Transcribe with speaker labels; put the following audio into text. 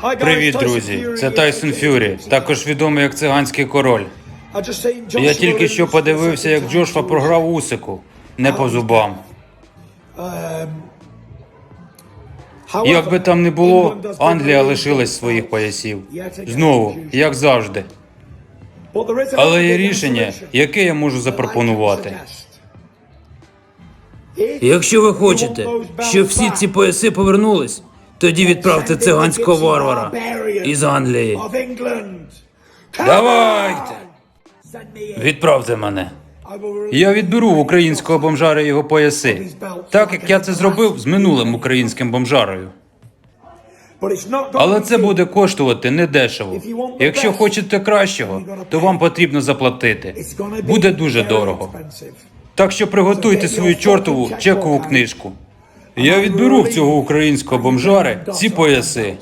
Speaker 1: Привіт, друзі! Це Тайсон Фюрі, також відомий як циганський король. Я тільки що подивився, як Джошва програв Усику. Не по зубам. Як би там не було, Англія лишилась своїх поясів. Знову, як завжди. Але є рішення, яке я можу запропонувати.
Speaker 2: Якщо ви хочете, щоб всі ці пояси повернулись, тоді відправте циганського варвара із Англії.
Speaker 1: Давайте! Відправте мене. Я відберу в українського бомжара його пояси, так як я це зробив з минулим українським бомжарою. Але це буде коштувати недешево. Якщо хочете кращого, то вам потрібно заплатити. Буде дуже дорого. Так що приготуйте свою чортову чекову книжку. Я відберу в цього українського бомжари ці пояси.